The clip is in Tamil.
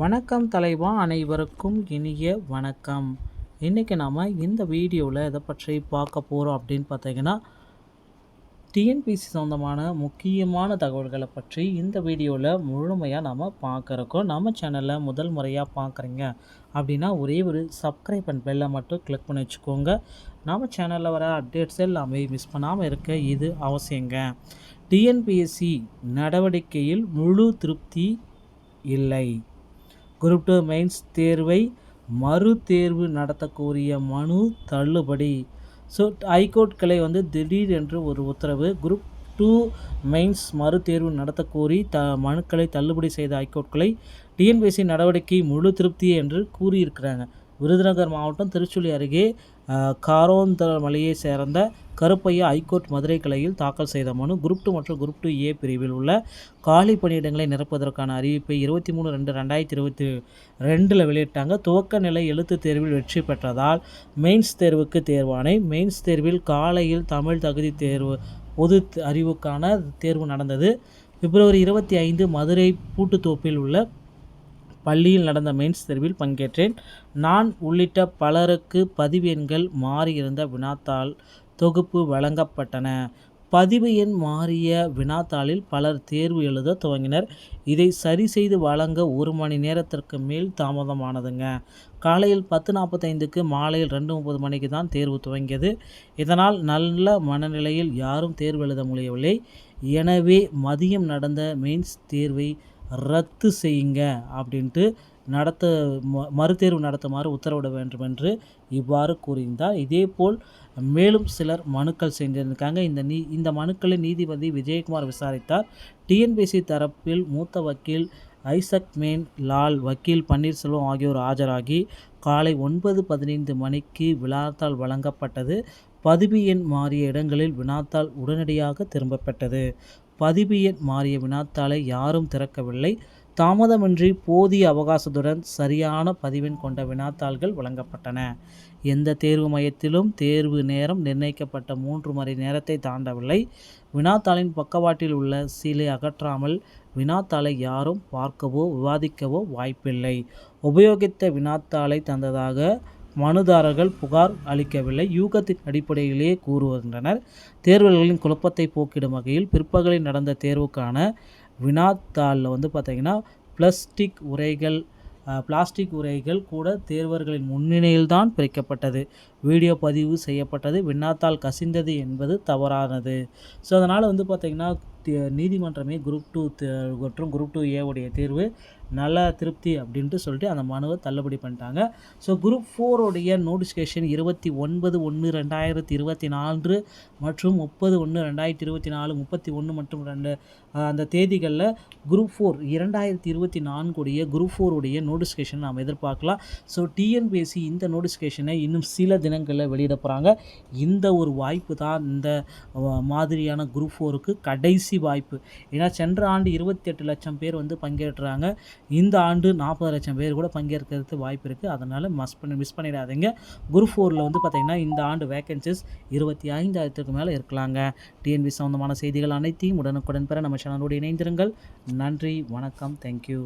வணக்கம் தலைவா அனைவருக்கும் இனிய வணக்கம். இன்றைக்கி நாம் இந்த வீடியோவில் எதை பற்றி பார்க்க போகிறோம் அப்படின்னு பார்த்தீங்கன்னா டிஎன்பிசி சொந்தமான முக்கியமான தகவல்களை பற்றி இந்த வீடியோவில் முழுமையாக நாம் பார்க்குறோம் நம்ம சேனலில் முதல் முறையாக பார்க்குறீங்க அப்படின்னா ஒரே ஒரு சப்ஸ்கிரைப் அண்ட் பெல்லை மட்டும் கிளிக் பண்ணி வச்சுக்கோங்க. நம்ம சேனலில் வர அப்டேட்ஸ் எல்லாமே மிஸ் பண்ணாமல் இருக்க இது அவசியங்க. டிஎன்பிஎஸ்சி நடவடிக்கையில் முழு திருப்தி இல்லை. குரூப் டூ மெயின்ஸ் தேர்வை மறு தேர்வு நடத்த மனு தள்ளுபடி. ஸோ ஹைகோர்ட் கிளை வந்து திடீர் என்று ஒரு உத்தரவு. குரூப் டூ மெயின்ஸ் மறு தேர்வு த மனுக்களை தள்ளுபடி செய்த ஹைகோர்ட் கிளை டிஎன்பிஎஸ்சி நடவடிக்கை முழு திருப்தி என்று கூறியிருக்கிறாங்க. விருதுநகர் மாவட்டம் திருச்சுழி அருகே காரோந்தமலையை சேர்ந்த கருப்பையா ஐகோர்ட் மதுரை கிளையில் தாக்கல் செய்த மனு குரூப் டூ மற்றும் குரூப் டூ ஏ பிரிவில் உள்ள காலி பணியிடங்களை நிரப்பதற்கான அறிவிப்பை இருபத்தி மூணு ரெண்டு ரெண்டாயிரத்தி இருபத்தி ரெண்டில் வெளியிட்டாங்க. துவக்க நிலை எழுத்து தேர்வில் வெற்றி பெற்றதால் மெயின்ஸ் தேர்வுக்கு தேர்வானை மெயின்ஸ் தேர்வில் காலையில் தமிழ் தகுதி தேர்வு பொது அறிவுக்கான தேர்வு நடந்தது. பிப்ரவரி இருபத்தி ஐந்து மதுரை பூட்டுத்தோப்பில் உள்ள பள்ளியில் நடந்த மெயின்ஸ் தேர்வில் பங்கேற்றேன். நான் உள்ளிட்ட பலருக்கு பதிவு எண்கள் மாறியிருந்த வினாத்தாள் தொகுப்பு வழங்கப்பட்டன. பதிவு எண் மாறிய வினாத்தாளில் பலர் தேர்வு எழுத துவங்கினர். இதை சரி செய்து வழங்க ஒரு மணி நேரத்திற்கு மேல் தாமதமானதுங்க. காலையில் பத்து நாற்பத்தைந்துக்கு மாலையில் ரெண்டு முப்பது மணிக்கு தான் தேர்வு துவங்கியது. இதனால் நல்ல மனநிலையில் யாரும் தேர்வு எழுத முடியவில்லை. எனவே மதியம் நடந்த மெயின்ஸ் தேர்வை ரத்து செய்யுங்க அப்படின்ட்டு நடத்த ம மறுதேர்வு நடத்துமாறு உத்தரவிட வேண்டும் என்று இவ்வாறு கூறியிருந்தார். இதேபோல் மேலும் சிலர் மனுக்கள் செஞ்சிருந்திருக்காங்க இந்த நீ இந்த மனுக்களை நீதிபதி விஜயகுமார் விசாரித்தார். டிஎன்பிசி தரப்பில் மூத்த வக்கீல் ஐசக் மேன் லால் வக்கீல் பன்னீர்செல்வம் ஆகியோர் ஆஜராகி காலை ஒன்பது பதினைந்து மணிக்கு விழாத்தால் வழங்கப்பட்டது. பதிவு எண் மாறிய இடங்களில் வினாத்தாள் உடனடியாக திரும்பப்பட்டது பதிவு எண் மாறிய வினாத்தாளை யாரும் திறக்கவில்லை. தாமதமின்றி போதிய அவகாசத்துடன் சரியான பதிவெண் கொண்ட வினாத்தாள்கள் வழங்கப்பட்டன. எந்த தேர்வு மையத்திலும் தேர்வு நேரம் நிர்ணயிக்கப்பட்ட மூன்று மணி நேரத்தை தாண்டவில்லை. வினாத்தாளின் பக்கவாட்டில் உள்ள சீலை அகற்றாமல் வினாத்தாளை யாரும் பார்க்கவோ விவாதிக்கவோ வாய்ப்பில்லை. உபயோகித்த வினாத்தாளை தந்ததாக மனுதாரர்கள் புகார் அளிக்கவில்லை. யூகத்தின் அடிப்படையிலேயே கூறுகின்றனர். தேர்வர்களின் குழப்பத்தை போக்கிடும் வகையில் பிற்பகலில் நடந்த தேர்வுக்கான வினாத்தாளில் வந்து பார்த்திங்கன்னா பிளாஸ்டிக் உரைகள் பிளாஸ்டிக் உரைகள் கூட தேர்வர்களின் முன்னணியில்தான் பிரிக்கப்பட்டது. வீடியோ பதிவு செய்யப்பட்டது. விண்ணாத்தால் கசிந்தது என்பது தவறானது. ஸோ அதனால் வந்து பார்த்திங்கன்னா நீதிமன்றமே குரூப் டூ மற்றும் குரூப் டூ ஏவுடைய தேர்வு நல்ல திருப்தி அப்படின்ட்டு சொல்லிட்டு அந்த மனுவை தள்ளுபடி பண்ணிட்டாங்க. ஸோ குரூப் ஃபோருடைய நோட்டிஃபிகேஷன் இருபத்தி ஒன்பது ஒன்று ரெண்டாயிரத்தி இருபத்தி நான்கு மற்றும் முப்பது ஒன்று ரெண்டாயிரத்தி இருபத்தி நாலு முப்பத்தி ஒன்று மற்றும் ரெண்டு அந்த தேதிகளில் குரூப் ஃபோர் இரண்டாயிரத்தி இருபத்தி நான்குடைய குரூப் ஃபோருடைய நோட்டிஃபிகேஷன் நாம் எதிர்பார்க்கலாம். ஸோ டிஎன்பிஎஸ்சி இந்த நோட்டிஃபிகேஷனை இன்னும் சில தினங்களில் வெளியிட போகிறாங்க. இந்த ஒரு வாய்ப்பு தான் இந்த மாதிரியான குரூப் ஃபோருக்கு கடைசி வாய்ப்பு. ஏன்னா சென்ற ஆண்டு இருபத்தி எட்டு லட்சம் பேர் வந்து பங்கேற்றாங்க. இந்த ஆண்டு நாற்பது லட்சம் பேர் கூட பங்கேற்கிறதுக்கு வாய்ப்பு இருக்குது அதனால் மஸ் பண்ணி மிஸ் பண்ணிடாதீங்க. குரூப் ஃபோரில் வந்து பார்த்திங்கன்னா இந்த ஆண்டு வேக்கன்சிஸ் இருபத்தி ஐந்தாயிரத்துக்கு மேலே இருக்கலாங்க. டிஎன்பி சம்மந்தமான செய்திகள் அனைத்தையும் உடனுக்குடன் பெற நம்ம சேனலோடு இணைந்திருங்கள். நன்றி வணக்கம். தேங்க்யூ